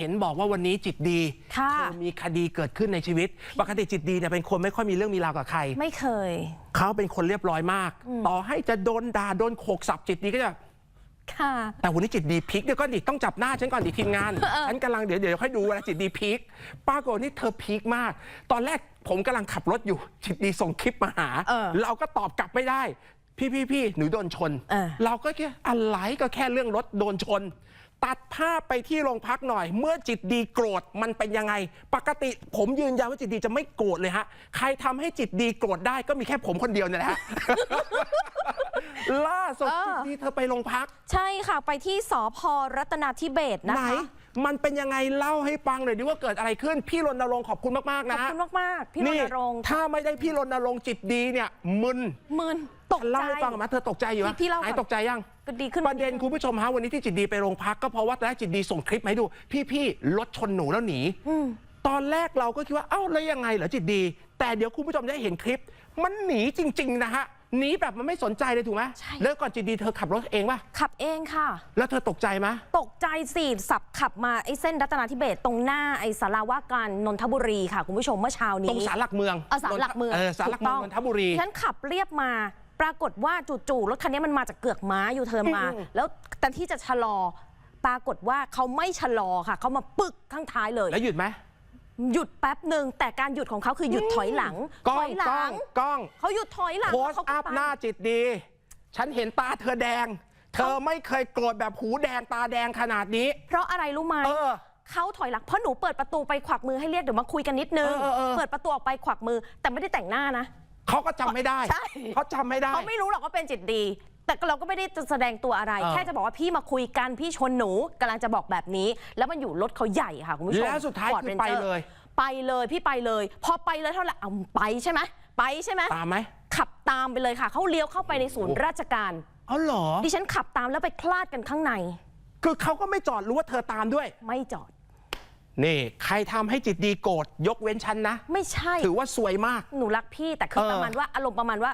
เห็นบอกว่าวันนี้จิตดีค่ะเธอมีคดีเกิดขึ้นในชีวิต ปกติจิตดีเนี่ยเป็นคนไม่ค่อยมีเรื่องมีราวกับใคร ไม่เคย เขาเป็นคนเรียบร้อยมาก ต่อให้จะโดนด่าโดนโขกสับจิตดีก็จะ ค่ะ แต่วันนี้จิตดีพลิกเดี๋ยวก็ดิต้องจับหน้าฉันก่อนดิทีมงานฉันกำลังเดี๋ยวเดี๋ยวค่อยดูเวลาจิตดีพลิกปรากฏนี่เธอพลิกมาก ตอนแรกผมกำลังขับรถอยู่ จิตดีส่งคลิปมาหา เออเราก็ตอบกลับไม่ได้ พี่พี่พี่หนูโดนชน เออ เราก็แค่อะไรก็แค่เรื่องรถโดนชน ตัดภาพไปที่โรงพักหน่อย เมื่อจิตดีโกรธมันเป็นยังไง ปกติผมยืนยันว่าจิตดีจะไม่โกรธเลยฮะ ใครทำให้จิตดีโกรธได้ก็มีแค่ผมคนเดียวเนี่ยแหละฮะล่าสุดเออจิตดีเธอไปโรงพัก ใช่ค่ะไปที่สพรัตนาธิเบศรนะไหนคะมันเป็นยังไงเล่าให้ฟังหน่อยดิว่าเกิดอะไรขึ้น พี่รณรงค์ขอบคุณมากๆขอนะบฮะคุณมากๆพี่รนี่ณรงค์ถ้าไม่ได้พี่รณรงค์จิตดีเนี่ยมึนมึนตกเล่าใจให้ฟังมาเธอตกใจอยู่ไหมพี่เล่าหายก่อนตกใจยัง ก็ดีขึ้นประเด็นคุณผู้ชมฮะวันนี้ที่จิตดีไปโรงพักก็เพราะว่าตอนแรกจิตดีส่งคลิปมาให้ดู พี่ๆรถชนหนูแล้วหนีอืมตอนแรกเราก็คิดว่าเอ้าแล้วยังไงเหรอจิตดี แต่เดี๋ยวคุณผู้ชมได้เห็นคลิป มันหนีจริง ๆ นะฮะหนีแบบมันไม่สนใจเลยถูกไหมใช่แล้วก่อนจิตดีเธอขับรถเองป่ะขับเองค่ะ แล้วเธอตกใจไหมตกใจสิสับขับมาไอ้เส้นรัตนาธิเบศรตรงหน้าไอ้สาราว่าการนนทบุรีค่ะคุณผู้ชมเมื่อเช้านี้ตรงศาลหลักเมืองเออศาลหลักเมืองเออศาลหลักเมืองถูนต้นทบุรีฉันขับเรียบมา ปรากฏว่าจู่ๆรถคันนี้มันมาจากเกือกม้าอยู่เธอมาอืมแล้วแต่ที่จะชะลอ ปรากฏว่าเขาไม่ชะลอค่ะเขามาปึกข้างท้ายเลย แล้วหยุดไหมหยุดแป๊บหนึ่งแต่การหยุดของเขาคือหยุดถอยหลังกล้ถองอยหกล้ลัองงกล้องเขาหยุดถอยหลังโพสแล้วเขาต์ก็อัพไปหน้าจิตดี ฉันเห็นตาเธอแดง เธอไม่เคยโกรธแบบหูแดงตาแดงขนาดนี้ เพราะอะไรรู้ไหมเออเขาถอยหลังเพราะหนูเปิดประตูไปขวักมือให้เรียกเดี๋ยวมาคุยกันนิดนึงเออเออเออเปิดประตูออกไปขวักมือ แต่ไม่ได้แต่งหน้านะ เขาก็จำไม่ได้ใช่ เขาจำไม่ได้ เขาไม่รู้หรอกว่าเป็นจิตดี แต่เราก็ไม่ได้จะแสดงตัวอะไร เออ แค่จะบอกว่าพี่มาคุยกันพี่ชนหนูกำลังจะบอกแบบนี้ แล้วมันอยู่รถเขาใหญ่ค่ะคุณผู้ชม แล้วสุดท้าย Ford คือไป Ranger เลย ไปเลยพี่ไปเลย พอไปเลยเท่าไหร่เอาไปใช่ไหมไปใช่ไหมตามไหมขับตามไปเลยค่ะเขาเลี้ยวเข้าไปในศูนย์โอ้ราชการอ๋อเหรอ ดิฉันขับตามแล้วไปคลาดกันข้างใน คือเขาก็ไม่จอดรู้ว่าเธอตามด้วย ไม่จอด นี่ใครทำให้จิตดีโกรธยกเว้นฉันนะ ไม่ใช่ ถือว่าสวยมาก หนูรักพี่แต่คือเออประมาณว่าอารมณ์ประมาณว่า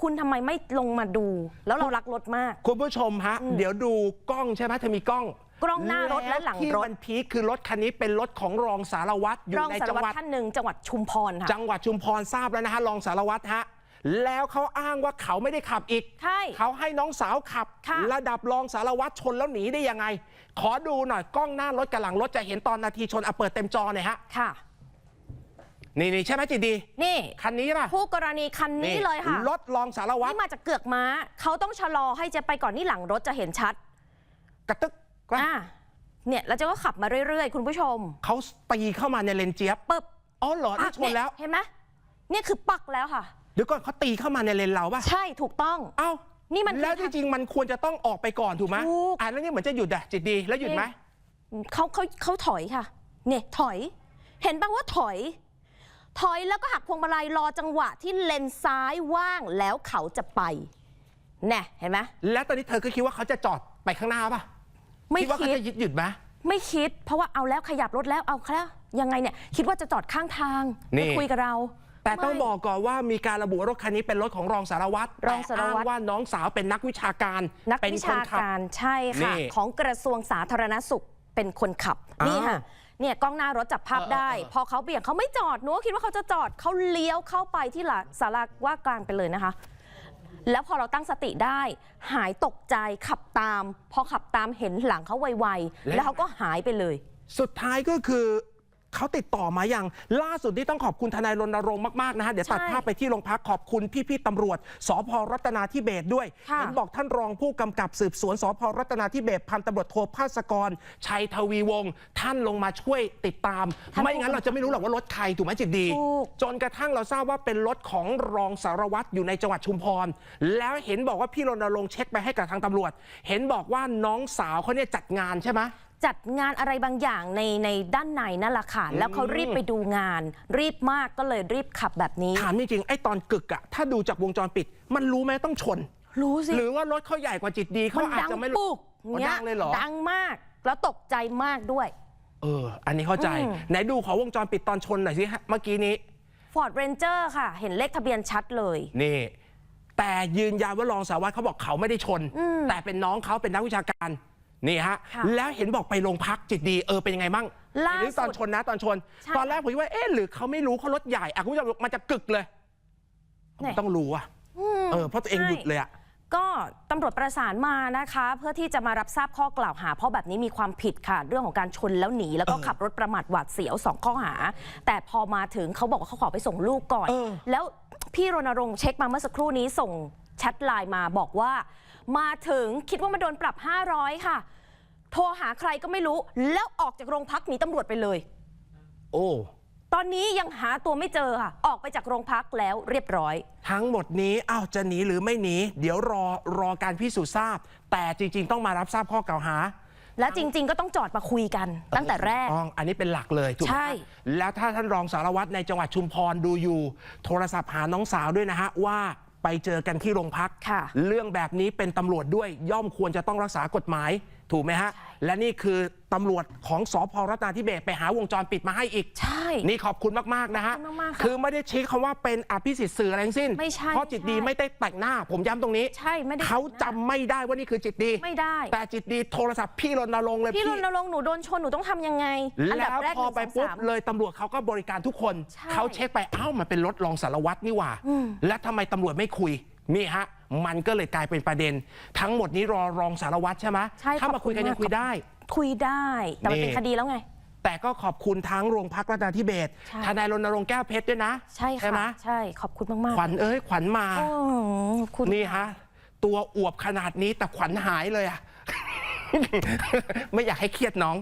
คุณทำไมไม่ลงมาดู แล้วเรารักรถมาก คุณผู้ชมฮะ เดี๋ยวดูกล้องใช่ไหมเธอมีกล้อง กล้องหน้ารถและหลังที่รถมันพีคคือรถคันนี้เป็นรถของรองสารวัตรอยู่รองในสารจังวัตหวัรดท่านหนึ่งจังหวัดชุมพรค่ะจังหวัดชุมพรทราบแล้วนะฮะรองสารวัตรฮะ แล้วเขาอ้างว่าเขาไม่ได้ขับอีก ใช่ เขาให้น้องสาวขับ ค่ะ ระดับรองสารวัตรชนแล้วหนีได้ยังไง ขอดูหน่อยกล้องหน้ารถกับหลังรถจะเห็นตอนนาทีชนเอาเปิดเต็มจอหน่อยฮะ ค่ะ นี่นี่ใช่ไหมจิตดี นี่ คันนี้ใช่ป่ะผู้กรณีคันนี้เลยค่ะ รถรองสารวัตรนี่มาจากเกือกม้า เขาต้องชะลอให้เจะไปก่อนนี่หลังรถจะเห็นชัดกระตึกว่าอ่าเนี่ยแล้วเจะก็ขับมาเรื่อยๆ คุณผู้ชมเขาตีเข้ามาในเลนเจี๊ยบปึ๊บอ๋อเหรอนี่ชนแล้ว เยเห็นไหมเนี่ยคือปักแล้วค่ะเดี๋ยวก่อนเขาตีเข้ามาในเลนเราป่ะใช่ถูกต้อง เอ้านี่มันแล้วจริงๆมันควรจะต้องออกไปก่อนถูกไหมถูกอ่าแล้วนี่เหมือนจะหยุดอะจิตดีแล้วหยุดไหมเขาเขาเขาถอยค่ะ เนี่ยถอย เห็นป่ะว่าถอย ถอยแล้วก็หักพวงมาลัยรอจังหวะที่เลนซ้ายว่างแล้วเขาจะไปแน่เห็นไหมแล้วตอนนี้เธอก็คิดว่าเขาจะจอดไปข้างหน้าป่ะไม่คิดว่าเขาคิดจะหยุดหยุดไหมไม่คิด เพราะว่าเอาแล้วขยับรถแล้วเอาแล้วยังไงเนี่ยคิดว่าจะจอดข้างทางนี่จะคุยกับเรา แต่ต้องไม่บอกก่อนว่ามีการระบุว่ารถคันนี้เป็นรถของรองสารวัตรรองสารวัตร แต่อ้งว่าน้องสาวเป็นนักวิชาการ นักเป็นวิคนชาขับ การใช่ค่ะ นี่ของกระทรวงสาธารณสุขเป็นคนขับอ้าวนี่ค่ะเนี่ยกล้องหน้ารถจับภาพเออเออได้ เออ พอเขาเบี่ยงเขาไม่จอดหนูก็คิดว่าเขาจะจอดเขาเลี้ยวเข้าไปที่หลักสาราว่ากลางไปเลยนะคะ แล้วพอเราตั้งสติได้ หายตกใจขับตาม พอขับตามเห็นหลังเขาไวๆแล้วเขาก็หายไปเลย สุดท้ายก็คือ เขาติดต่อมาอย่างล่าสุดที่ต้องขอบคุณทนายรณรงค์มากๆนะฮะเดี๋ยวตัดใช่ภาพไปที่โรงพักขอบคุณพี่ๆตำรวจสพรัตนาธิเบศด้วยค่ะเห็นบอกท่านรองผู้กำกับสืบสวนสพรัตนาธิเบศพันตำรวจโทภาสกร ชัยทวีวงศ์ท่านลงมาช่วยติดตาม ไม่งั้นเราจะไม่รู้หรอกว่ารถใครถูกไหมจิตดีถูกจนกระทั่งเราทราบว่าเป็นรถของรองสารวัตรอยู่ในจังหวัดชุมพร แล้วเห็นบอกว่าพี่รณรงค์เช็คไปให้กับทางตำรวจ เห็นบอกว่าน้องสาวเขาเนี่ยจัดงานใช่ไหม จัดงานอะไรบางอย่างในในด้านในนั่นแหละค่ะ แล้วเขารีบไปดูงาน รีบมากก็เลยรีบขับแบบนี้ ถามจริงๆไอ้ตอนกึกอะถ้าดูจากวงจรปิด มันรู้ไหมต้องชน รู้สิ หรือว่ารถเขาใหญ่กว่าจิตดีเขามันอาจดังจะไม่ปุ๊รู้กอ๋อดังเลยเหรอ ดังมากแล้วตกใจมากด้วย เออ อันนี้เข้าใจอืมไหนดูขอวงจรปิดตอนชนหน่อยสิฮะเมื่อกี้นี้ Ford Ranger ค่ะ เห็นเลขทะเบียนชัดเลย นี่ แต่ยืนยันว่ารองสารวัตรเขาบอกเขาไม่ได้ชนอืมแต่เป็นน้องเขาเป็นนักวิชาการ นี่ฮะค่ะแล้วเห็นบอกไปโรงพักจิตดีเออเป็นยังไงมั่งล่าสุดนี่ตอนชนนะตอนชนใช่ตอนแรกผมคิดว่าเอ๊ะหรือเขาไม่รู้เขารถใหญ่อะคุณผู้ชมมันจะกึกเลยไหนต้องรู้อะมเออเพราะตัวเองใช่หยุดเลยอะก็ตำรวจประสานมานะคะ เพื่อที่จะมารับทราบข้อกล่าวหา เพราะแบบนี้มีความผิดค่ะ เรื่องของการชนแล้วหนี แล้วก็เออขับรถประมาทหวาดเสียวสองข้อหา แต่พอมาถึงเขาบอกว่าเขาขอไปส่งลูกก่อนเออแล้วพี่รณรงค์เช็คมาเมื่อสักครู่นี้ส่งแชทไลน์มาบอกว่า มาถึงคิดว่ามันโดนปรับ 500 ค่ะ โทรหาใครก็ไม่รู้ แล้วออกจากโรงพักหนีตำรวจไปเลย โอ้ ตอนนี้ยังหาตัวไม่เจอค่ะ ออกไปจากโรงพักแล้วเรียบร้อย ทั้งหมดนี้อ้าวจะหนีหรือไม่หนี เดี๋ยวรอรอการพิสูจน์ทราบ แต่จริง ๆ ต้องมารับทราบข้อกล่าวหา แล้วจริง ๆ ก็ต้องจอดมาคุยกัน ตั้งแต่แรก ต้องอันนี้เป็นหลักเลยถูกไหมใช่แล้วถ้าท่านรองสารวัตรในจังหวัดชุมพรดูอยู่ โทรศัพท์หาน้องสาวด้วยนะฮะว่า ไปเจอกันที่โรงพัก ค่ะเรื่องแบบนี้เป็นตำรวจด้วยย่อมควรจะต้องรักษากฎหมาย ถูกไหมฮะ และนี่คือตำรวจของสพรัตนาธิเบศไปหาวงจรปิดมาให้อีก ใช่นี่ขอบคุณมาก ๆ นะฮะ ขอบคุณมากๆค่ะคือไม่ได้ชี้คำว่าเป็นอภิสิทธิ์สื่ออะไรทั้งสิ้น ไม่ใช่เพราะจิตดีใช่ไม่ได้แต่งหน้า ผมย้ำตรงนี้ใช่ไม่ได้เขาจำไม่ได้ว่านี่คือจิตดี ไม่ได้ แต่จิตดีโทรศัพท์พี่รณรงค์เลยพี่รณรงค์หนูโดนชนหนูต้องทำยังไง อันแล้ดับวแรกพอไปหนึ่งสปุ๊งบสาม เลยตำรวจเขาก็บริการทุกคน ใช่เขาเช็คไปเอ้ามันเป็นรถรองสารวัตรนี่หว่าอืมและทำไมตำรวจไม่คุยนี่ฮะมันก็เลยกลายเป็นประเด็น ทั้งหมดนี้รอรองสารวัตรใช่ไหมใช่ถ้ามาคุยกันขอบคุณยังคุยมากได้ คุยได้ แต่มันเป็นนี่คดีแล้วไง แต่ก็ขอบคุณทั้งโรงพักรัตนาธิเบศรใช่ทนายรณรงค์แก้วเพชรด้วยนะ ใช่ไหมค่ะใช่ ขอบคุณมากขวัญเอ้ยขวัญมาๆโอ้คุณนี่ฮะตัวอวบขนาดนี้แต่ขวัญหายเลยอะไม่อยากให้เครียดน้อง